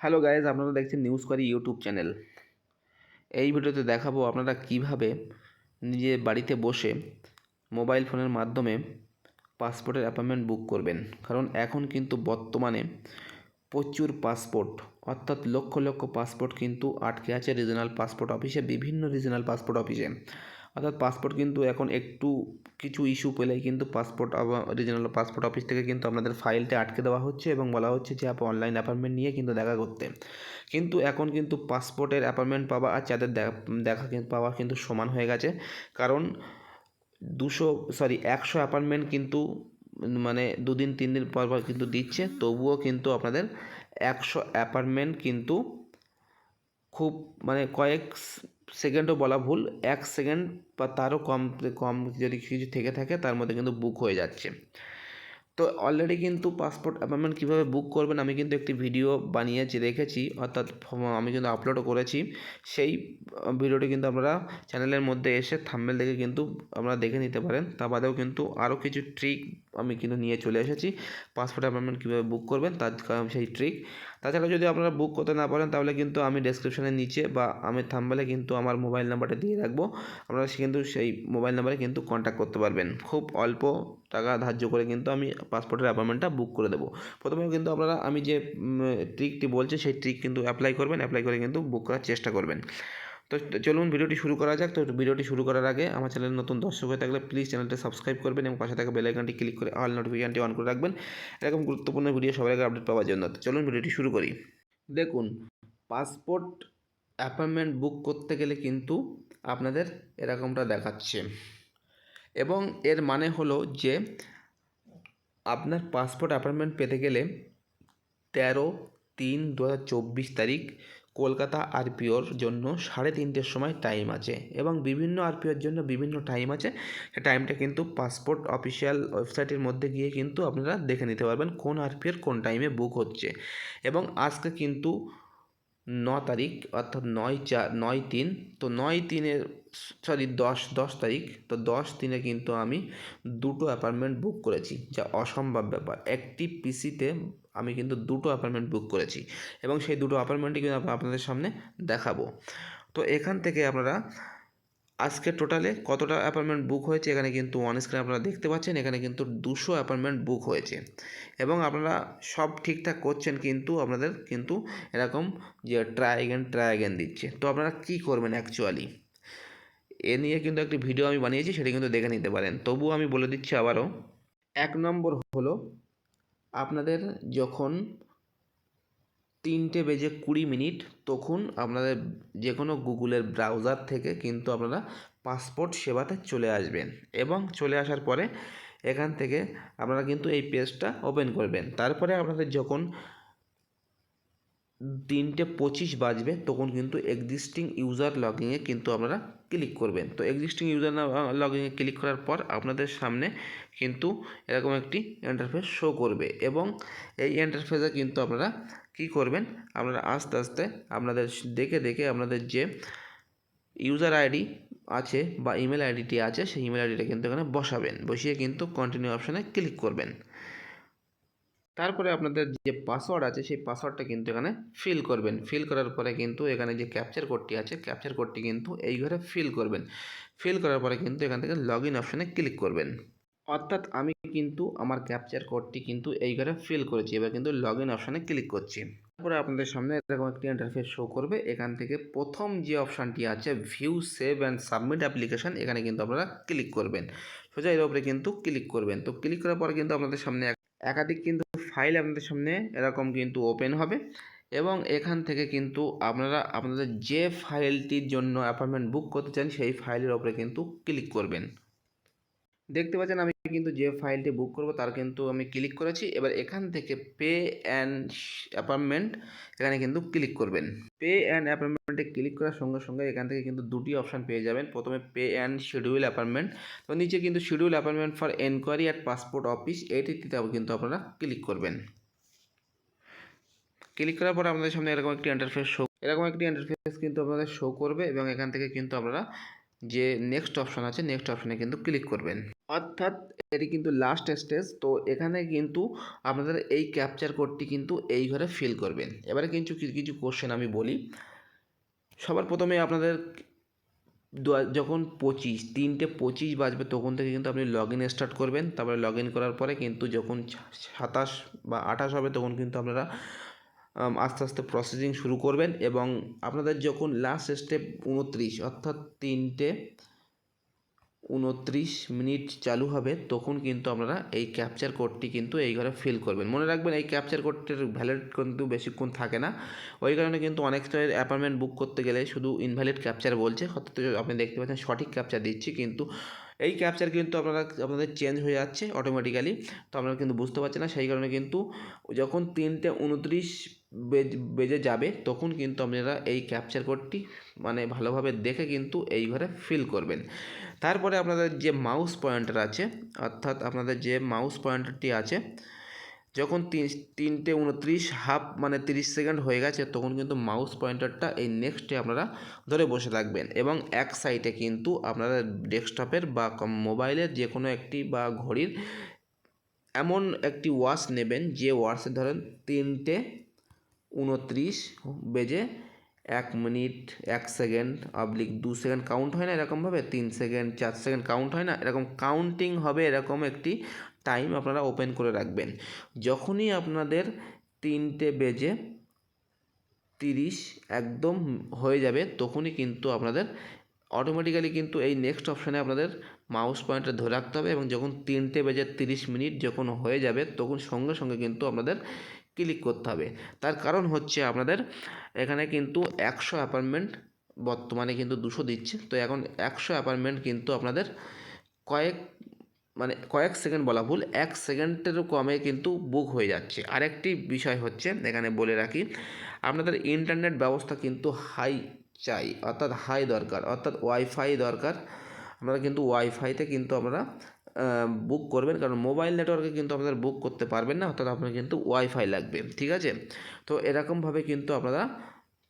Hello guys আপনারা দেখছেন news করি ইউটিউব চ্যানেল এই ভিডিওতে দেখাবো আপনারা কীভাবে নিজে বাড়িতে বসে মোবাইল ফোনের মাধ্যমে পাসপোর্টের অ্যাপয়েন্টমেন্ট বুক করবেন। কারণ এখন কিন্তু বর্তমানে প্রচুর পাসপোর্ট অর্থাৎ লক্ষ লক্ষ পাসপোর্ট কিন্তু আটকে আছে রিজনাল পাসপোর্ট অফিসে বিভিন্ন রিজনাল পাসপোর্ট অফিসে অর্থাৎ পাসপোর্ট কিন্তু এখন একটু কিছু ইস্যু পেলেই কিন্তু পাসপোর্ট রিজনাল পাসপোর্ট অফিস থেকে কিন্তু আপনাদের ফাইলটা আটকে দেওয়া হচ্ছে এবং বলা হচ্ছে যে আপনি অনলাইন অ্যাপয়েন্টমেন্ট নিয়ে কিন্তু দেখা করতে। কিন্তু এখন কিন্তু পাসপোর্টের অ্যাপয়েন্টমেন্ট পাওয়া আর যাদের দেখা- পাওয়া কিন্তু সমান হয়ে গেছে। কারণ দুশো সরি একশো অ্যাপয়েন্টমেন্ট কিন্তু মানে দুদিন, তিন দিন পর পর কিন্তু দিচ্ছে। তবুও কিন্তু আপনাদের একশো অ্যাপার্টমেন্ট কিন্তু খুব মানে কয়েক সেকেন্ডও বলা ভুল, এক সেকেন্ড বা তারও কম কম যদি কিছু থেকে থাকে তার মধ্যে কিন্তু বুক হয়ে যাচ্ছে। তো অলরেডি কিন্তু পাসপোর্ট অ্যাপয়েন্টমেন্ট কীভাবে বুক করবেন আমি কিন্তু একটি ভিডিও বানিয়েছি রেখেছি অর্থাৎ আমি কিন্তু আপলোডও করেছি। সেই ভিডিওটি কিন্তু আপনারা চ্যানেলের মধ্যে এসে থাম্বেল দেখে কিন্তু আপনারা দেখে নিতে পারেন। তা বাদেও কিন্তু আরও কিছু ট্রিক আমি কিন্তু নিয়ে চলে এসেছি। পাসপোর্ট অ্যাপয়েন্টমেন্ট কীভাবে বুক করবেন, তার কা- সেই ট্রিক তাছাড়া যদি আপনারা বুক করতে না পারেন, তাহলে কিন্তু আমি ডেসক্রিপশনের নিচে বা আমি থাম্বেলে কিন্তু আমার মোবাইল নাম্বারটা দিয়ে রাখব। আপনারা সে কিন্তু সেই মোবাইল নাম্বারে কিন্তু কন্ট্যাক্ট করতে পারবেন। খুব অল্প টাকা ধার্য করে কিন্তু আমি পাসপোর্টের অ্যাপয়েন্টমেন্টটা বুক করে দেবো। প্রথমে কিন্তু আপনারা আমি যে ট্রিকটি বলছি, সেই ট্রিক কিন্তু অ্যাপ্লাই করবেন। অ্যাপ্লাই করে কিন্তু বুক করার চেষ্টা করবেন। তো চলুন ভিডিওটি শুরু করা যাক। তো ভিডিওটি শুরু করার আগে আমার চ্যানেল নতুন দর্শক হয়ে থাকলে প্লিজ চ্যানেলটি সাবস্ক্রাইব করবেন এবং পাশে থাকা বেল আইকনটি ক্লিক করে অল নোটিফিকেশনটি অন করে রাখবেন। এরকম গুরুত্বপূর্ণ ভিডিও সবার আগে আপডেট পাওয়ার জন্য। তো চলুন ভিডিওটি শুরু করি। দেখুন পাসপোর্ট অ্যাপয়েন্টমেন্ট বুক করতে গেলে কিন্তু আপনাদের এরকমটা দেখাচ্ছে। এবং এর মানে হলো যে আপনার পাসপোর্ট অ্যাপয়েন্টমেন্ট পেতে গেলে তেরো তিন দু তারিখ কলকাতা আরপিওর জন্য সাড়ে তিনটের সময় টাইম আছে এবং বিভিন্ন আরপিওর জন্য বিভিন্ন টাইম আছে। সে টাইমটা কিন্তু পাসপোর্ট অফিসিয়াল ওয়েবসাইটের মধ্যে গিয়ে কিন্তু আপনারা দেখে নিতে পারবেন কোন আরপিওর কোন টাইমে বুক হচ্ছে। এবং আজকে কিন্তু ন তারিখ অর্থাৎ নয় চার নয় তিন। তো নয় তিনের সরি দশ দশ তারিখ। তো দশ তিনে কিন্তু আমি দুটো অ্যাপার্টমেন্ট বুক করেছি, যা অসম্ভব ব্যাপার। একটি পিসিতে আমি কিন্তু দুটো অ্যাপার্টমেন্ট বুক করেছি, এবং সেই দুটো অ্যাপার্টমেন্টই কিন্তু আপনাদের সামনে দেখাবো। তো এখান থেকে আপনারা আজকে টোটালে কতটা অ্যাপার্টমেন্ট বুক হয়েছে এখানে কিন্তু অন স্ক্রিনে আপনারা দেখতে পাচ্ছেন, এখানে কিন্তু দুশো অ্যাপার্টমেন্ট বুক হয়েছে। এবং আপনারা সব ঠিকঠাক করছেন কিন্তু আপনাদের কিন্তু এরকম যে ট্রাই অ্যাগেন ট্রাই অ্যাগেন দিচ্ছে। তো আপনারা কী করবেন অ্যাকচুয়ালি এ নিয়ে কিন্তু একটি ভিডিও আমি বানিয়েছি, সেটা কিন্তু দেখে নিতে পারেন। তবুও আমি বলে দিচ্ছি আবারও, এক নম্বর হলো, আপনাদের যখন তিনটে বেজে কুড়ি মিনিট, তখন আপনাদের যে কোনো গুগলের ব্রাউজার থেকে কিন্তু আপনারা পাসপোর্ট সেবাতে চলে আসবেন এবং চলে আসার পরে এখান থেকে আপনারা কিন্তু এই পেজটা ওপেন করবেন। তারপরে আপনাদের যখন তিনটে পঁচিশ বাজবে, তখন কিন্তু এক্সিস্টিং ইউজার লগিংয়ে কিন্তু আপনারা ক্লিক করবেন। তো এক্সিস্টিং ইউজার লগিংয়ে ক্লিক করার পর আপনাদের সামনে কিন্তু এরকম একটি ইন্টারফেস শো করবে এবং এই ইন্টারফেসে কিন্তু আপনারা কী করবেন, আপনারা আস্তে আস্তে আপনাদের দেখে দেখে আপনাদের যে ইউজার আইডি আছে বা ইমেল আইডিটি আছে, সেই ইমেল আইডিটা কিন্তু এখানে বসাবেন। বসিয়ে কিন্তু কন্টিনিউ অপশানে ক্লিক করবেন। তারপরে আপনাদের যে পাসওয়ার্ড আছে, সেই পাসওয়ার্ডটা কিন্তু এখানে ফিল করবেন। ফিল করার পরে কিন্তু এখানে যে ক্যাপচার কোডটি আছে ক্যাপচার কোডটি কিন্তু এই ঘরে ফিল করবেন। ফিল করার পরে কিন্তু এখান থেকে লগ ইন অপশানে ক্লিক করবেন। অর্থাৎ আমি কিন্তু আমার ক্যাপচার কোডটি কিন্তু এই ঘরে ফিল করেছি, এবার কিন্তু লগ ইন অপশানে ক্লিক করছি। তারপরে আপনাদের সামনে এরকম একটি ইন্টারফেস শো করবে। এখান থেকে প্রথম যে অপশানটি আছে view save and submit application এখানে কিন্তু আপনারা ক্লিক করবেন। সোজা এর উপরে কিন্তু ক্লিক করবেন। তো ক্লিক করার পরে কিন্তু আপনাদের সামনে একাধিক কিন্তু ফাইল আপনাদের সামনে এরকম কিন্তু ওপেন হবে এবং এখান থেকে কিন্তু আপনারা আপনাদের যে ফাইলটির জন্য অ্যাপয়েন্টমেন্ট বুক করতে চান সেই ফাইলের ওপরে কিন্তু ক্লিক করবেন। দেখতে পাচ্ছেন আমি কিন্তু যে ফাইলটি বুক করব তার কিন্তু আমি ক্লিক করেছি। এবার এখান থেকে পে অ্যান্ড অ্যাপয়েন্টমেন্ট এখানে কিন্তু ক্লিক করবেন। পে অ্যান্ড অ্যাপয়েন্টমেন্টে ক্লিক করার সঙ্গে সঙ্গে এখান থেকে কিন্তু দুটি অপশান পেয়ে যাবেন। প্রথমে পে অ্যান্ড শিডিউল অ্যাপয়েন্টমেন্ট তো নিচে কিন্তু schedule appointment for enquiry at passport office এইটিতেও কিন্তু আপনারা ক্লিক করবেন। ক্লিক করার পর আপনাদের সামনে এরকম একটি ইন্টারফেস শো এরকম একটি ইন্টারফেস কিন্তু আপনাদের শো করবে এবং এখান থেকে কিন্তু আপনারা যে নেক্সট অপশান আছে নেক্সট অপশানে কিন্তু ক্লিক করবেন। অর্থাৎ এটি কিন্তু লাস্ট স্টেজ তো এখানে কিন্তু আপনাদের এই ক্যাপচার কোডটি কিন্তু এই ঘরে ফিল করবেন। এবারে কিন্তু কিছু কোশ্চেন আমি বলি। সবার প্রথমে আপনাদের যখন পঁচিশ, তিনটে পঁচিশ বাজবে তখন থেকে কিন্তু আপনি লগ ইন স্টার্ট করবেন। তারপরে লগ ইন করার পরে কিন্তু যখন সাতাশ বা আঠাশ হবে তখন কিন্তু আপনারা আস্তে আস্তে প্রসেসিং শুরু করবেন এবং আপনাদের যখন লাস্ট স্টেপ উনত্রিশ, অর্থাৎ তিনটে উনত্রিশ মিনিট চালু হবে, তখন কিন্তু আপনারা এই ক্যাপচার কোডটি কিন্তু এই ঘরে ফিল করবেন। মনে রাখবেন এই ক্যাপচার কোডটির ভ্যালিড কিন্তু বেশিক্ষণ থাকে না। ওই কারণে কিন্তু অনেক সময় অ্যাপয়েন্টমেন্ট বুক করতে গেলে শুধু ইনভ্যালিড ক্যাপচার বলছে অথচ আপনি দেখতে পাচ্ছেন সঠিক ক্যাপচার দিচ্ছি, কিন্তু এই ক্যাপচার কিন্তু আপনারা, আপনাদের চেঞ্জ হয়ে যাচ্ছে অটোমেটিক্যালি তো আপনারা কিন্তু বুঝতে পারছেন না, সেই কারণে কিন্তু যখন তিনটে উনত্রিশ বেজ- যাবে, তখন কিন্তু আপনারা এই ক্যাপচার কোডটি মানে ভালোভাবে দেখে কিন্তু এই ঘরে ফিল করবেন। তারপরে আপনাদের যে মাউস পয়েন্টার আছে, অর্থাৎ আপনাদের যে মাউস পয়েন্টারটি আছে যখন তিন তিনটে উনত্রিশ হাফ মানে তিরিশ সেকেন্ড হয়ে গেছে, তখন কিন্তু মাউস পয়েন্টারটা এই নেক্সটে আপনারা ধরে বসে থাকবেন। এবং এক সাইডে কিন্তু আপনারা ডেস্কটপের বা মোবাইলের যে কোনো একটি বা ঘড়ির এমন একটি ওয়াচ নেবেন, যে ওয়াচে ধরেন তিনটে উনত্রিশ বেজে এক মিনিট এক সেকেন্ড অবলিক দু সেকেন্ড কাউন্ট হয় না এরকমভাবে? তিন সেকেন্ড চার সেকেন্ড কাউন্ট হয় না? এরকম কাউন্টিং হবে এরকম একটি টাইম আপনারা ওপেন করে রাখবেন। যখনই আপনাদের তিনটে বেজে তিরিশ একদম হয়ে যাবে, তখনই কিন্তু আপনাদের অটোমেটিক্যালি কিন্তু এই নেক্সট অপশানে আপনাদের মাউস পয়েন্টটা ধরে রাখতে হবে এবং যখন তিনটে বেজে তিরিশ মিনিট যখন হয়ে যাবে, তখন সঙ্গে সঙ্গে কিন্তু আপনাদের ক্লিক করতে হবে। তার কারণ হচ্ছে আপনাদের এখানে কিন্তু একশো অ্যাপার্টমেন্ট বর্তমানে কিন্তু দুশো দিচ্ছে। তো এখন একশো অ্যাপার্টমেন্ট কিন্তু আপনাদের কয়েক মানে কয়েক সেকেন্ড বলা ভুল, এক সেকেন্ডেরও কমে কিন্তু বুক হয়ে যাচ্ছে। আরেকটি বিষয় হচ্ছে, এখানে বলে রাখি, আপনাদের ইন্টারনেট ব্যবস্থা কিন্তু হাই চাই, অর্থাৎ হাই দরকার, অর্থাৎ ওয়াইফাই দরকার। আপনারা কিন্তু ওয়াইফাইতে কিন্তু আপনারা বুক করবেন, কারণ মোবাইল নেটওয়ার্কে কিন্তু আপনারা বুক করতে পারবেন না, অর্থাৎ আপনার কিন্তু ওয়াইফাই লাগবে, ঠিক আছে? তো এরকমভাবে কিন্তু আপনারা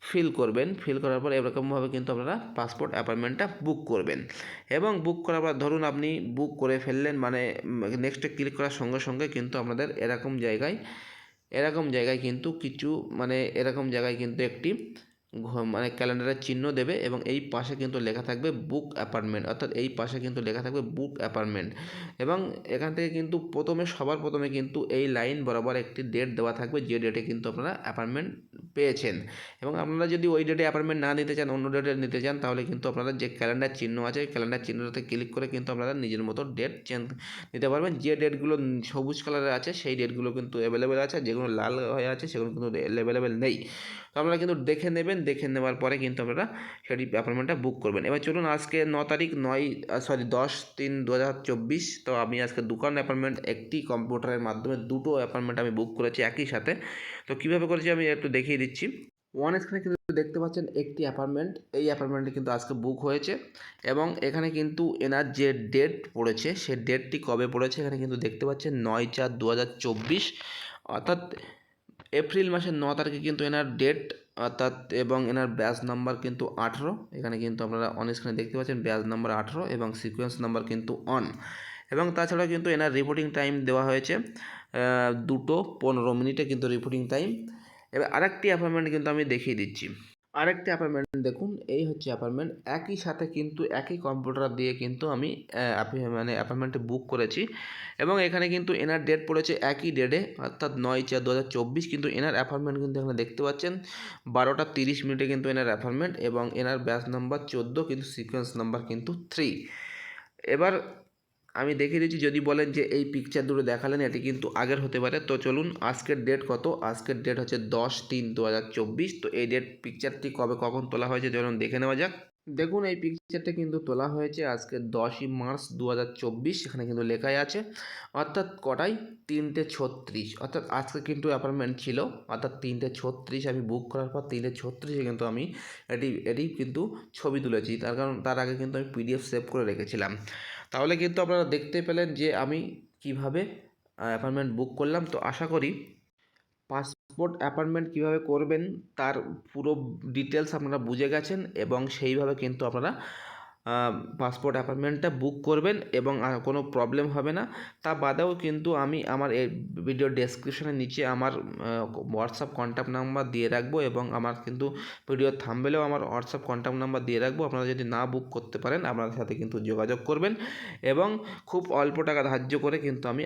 ফিল করবেন ফিল করার পর এরকমভাবে কিন্তু আপনারা পাসপোর্ট অ্যাপয়েন্টমেন্টটা বুক করবেন। এবং বুক করার পর ধরুন আপনি বুক করে ফেললেন মানে নেক্সটে ক্লিক করার সঙ্গে সঙ্গে কিন্তু আপনাদের এরকম জায়গায় এরকম জায়গায় কিন্তু কিছু মানে এরকম জায়গায় কিন্তু একটি মানে ক্যালেন্ডারের চিহ্ন দেবে এবং এই পাশে কিন্তু লেখা থাকবে বুক অ্যাপার্টমেন্ট অর্থাৎ এই পাশে কিন্তু লেখা থাকবে বুক অ্যাপার্টমেন্ট এবং এখান থেকে কিন্তু প্রথমে, সবার প্রথমে কিন্তু এই লাইন বরাবর একটি ডেট দেওয়া থাকবে যে ডেটে কিন্তু আপনারা অ্যাপার্টমেন্ট পেয়েছেন এবং আপনারা যদি ওই ডেটে অ্যাপার্টমেন্ট না নিতে চান, অন্য ডেটে নিতে চান, তাহলে কিন্তু আপনারা যে ক্যালেন্ডার চিহ্ন আছে ক্যালেন্ডার চিহ্নটাতে ক্লিক করে কিন্তু আপনারা নিজের মতো ডেট চেঞ্জ নিতে পারবেন। যে ডেটগুলো সবুজ কালারের আছে, সেই ডেটগুলো কিন্তু অ্যাভেলেবেল আছে, যেগুলো লাল হয়ে আছে, সেগুলো কিন্তু অ্যাভেলেবেল নেই। তো আপনারা কিন্তু দেখে নেবেন, দেখে নেওয়ার পরে কিন্তু আপনারা সেটি অ্যাপয়েন্টমেন্টটা বুক করবেন। এবার চলুন আজকে ন তারিখ নয় সরি দশ তিন দু হাজার চব্বিশ। তো আমি আজকে দুখান অ্যাপয়েন্টমেন্ট একটি কম্পিউটারের মাধ্যমে দুটো অ্যাপয়েন্টমেন্ট আমি বুক করেছি একই সাথে। তো কীভাবে করেছি আমি একটু দেখিয়ে দিচ্ছি। ওয়ান স্ক্রিনে কিন্তু দেখতে পাচ্ছেন একটি অ্যাপার্টমেন্ট এই অ্যাপার্টমেন্টটি কিন্তু আজকে বুক হয়েছে এবং এখানে কিন্তু এনার যে ডেট পড়েছে সে ডেটটি কবে পড়েছে এখানে কিন্তু দেখতে পাচ্ছেন নয় চার দু হাজার চব্বিশ। অর্থাৎ এপ্রিল মাসের ন তারিখে কিন্তু এনার ডেট অর্থাৎ এবং এনার ব্যাচ নাম্বার কিন্তু আঠেরো। এখানে কিন্তু আপনারা অন স্ক্রিনে দেখতে পাচ্ছেন ব্যাচ নাম্বার আঠেরো এবং সিকোয়েন্স নাম্বার কিন্তু অন এবং তাছাড়া কিন্তু এনার রিপোর্টিং টাইম দেওয়া হয়েছে দুটো পনেরো মিনিটে কিন্তু রিপোর্টিং টাইম এবার আরেকটি অ্যাপয়েন্টমেন্ট কিন্তু আমি দেখিয়ে দিচ্ছি। আরেকটি অ্যাপার্টমেন্ট দেখুন, এই হচ্ছে অ্যাপার্টমেন্ট একই সাথে কিন্তু একই কম্পিউটার দিয়ে কিন্তু আমি মানে অ্যাপয়েন্টমেন্টটি বুক করেছি এবং এখানে কিন্তু এনার ডেট পড়েছে একই ডেটে অর্থাৎ নয় চার দু হাজার চব্বিশ কিন্তু এনার অ্যাপার্টমেন্ট কিন্তু এখানে দেখতে পাচ্ছেন। বারোটা তিরিশ মিনিটে কিন্তু এনার অ্যাপার্টমেন্ট এবং এনার ব্যাচ নাম্বার চোদ্দ কিন্তু সিকোয়েন্স নাম্বার কিন্তু থ্রি এবার আমি দেখে দিচ্ছি যদি বলেন যে এই পিকচার দুটো দেখালেন, এটি কিন্তু আগের হতে পারে। তো চলুন, আজকের ডেট কত? আজকের ডেট হচ্ছে দশ তিন দু হাজার চব্বিশ। তো এই ডেট পিকচারটি কবে, কখন তোলা হয়েছে, চলুন দেখে নেওয়া যাক। দেখুন, এই পিকচারটা কিন্তু তোলা হয়েছে আজকে দশই মার্চ দু হাজার চব্বিশ এখানে কিন্তু লেখাই আছে, অর্থাৎ কটাই তিনটে ছত্রিশ। অর্থাৎ আজকে কিন্তু অ্যাপয়েন্টমেন্ট ছিল, অর্থাৎ তিনটে ছত্রিশ আমি বুক করার পর তিনটে ছত্রিশে কিন্তু আমি এটি এটি কিন্তু ছবি তুলেছি। তার কারণ, তার আগে কিন্তু আমি পিডিএফ সেভ করে রেখেছিলাম। তাহলে কিন্তু আপনারা দেখতে পেলেন যে আমি কীভাবে অ্যাপার্টমেন্ট বুক করলাম। তো আশা করি পাসপোর্ট অ্যাপয়েন্টমেন্ট কীভাবে করবেন তার পুরো ডিটেলস আপনারা বুঝে গেছেন এবং সেইভাবে কিন্তু আপনারা পাসপোর্ট অ্যাপয়েন্টমেন্টটা বুক করবেন এবং কোনো প্রবলেম হবে না। তা বাদেও কিন্তু আমি আমার এই ভিডিও ডেসক্রিপশনের নিচে আমার হোয়াটসঅ্যাপ কন্ট্যাক্ট নাম্বার দিয়ে রাখব এবং আমার কিন্তু ভিডিও থামবেলেও আমার হোয়াটসঅ্যাপ কন্ট্যাক্ট নাম্বার দিয়ে রাখব। আপনারা যদি না বুক করতে পারেন, আপনাদের সাথে কিন্তু যোগাযোগ করবেন এবং খুব অল্প টাকা ধার্য করে কিন্তু আমি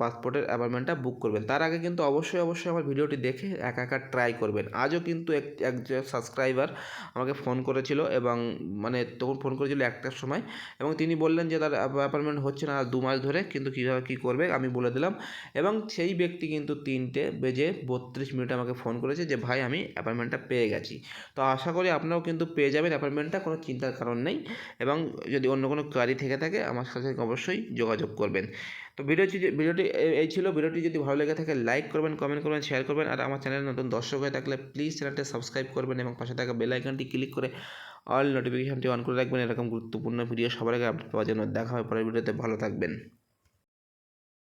পাসপোর্টের অ্যাপয়েন্টমেন্টটা বুক করবেন। তার আগে কিন্তু অবশ্যই অবশ্যই আমার ভিডিওটি দেখে একা একা ট্রাই করবেন। আজও কিন্তু এক, একজন সাবস্ক্রাইবার আমাকে ফোন করেছিল এবং মানে তখন ফোন করেছিল একটার সময় এবং তিনি বললেন যে তার অ্যাপয়েন্টমেন্ট হচ্ছে না দু মাস ধরে, কিন্তু কীভাবে কী করবে আমি বলে দিলাম। এবং সেই ব্যক্তি কিন্তু তিনটে বেজে বত্রিশ মিনিটে আমাকে ফোন করেছে যে, ভাই, আমি অ্যাপয়েন্টমেন্টটা পেয়ে গেছি। তো আশা করি আপনারাও কিন্তু পেয়ে যাবেন অ্যাপয়েন্টমেন্টটা কোনো চিন্তার কারণ নেই। এবং যদি অন্য কোনো কোয়ারি থেকে থাকে, আমার সাথে অবশ্যই যোগাযোগ করবেন। তো ভিডিওটি ভিডিওটি এই ছিল। ভিডিওটি যদি ভালো লেগে থাকে লাইক করবেন কমেন্ট করবেন শেয়ার করবেন। আর আমার চ্যানেলে নতুন দর্শক হয়ে থাকলে প্লিজ চ্যানেলটা সাবস্ক্রাইব করবেন এবং পাশে থাকা বেল আইকনটি ক্লিক করে অল নোটিফিকেশনটি অন করে রাখবেন। এরকম গুরুত্বপূর্ণ ভিডিও সবার আগে আপডেট পাওয়ার জন্য দেখা হয় পরের ভিডিওতে ভালো থাকবেন।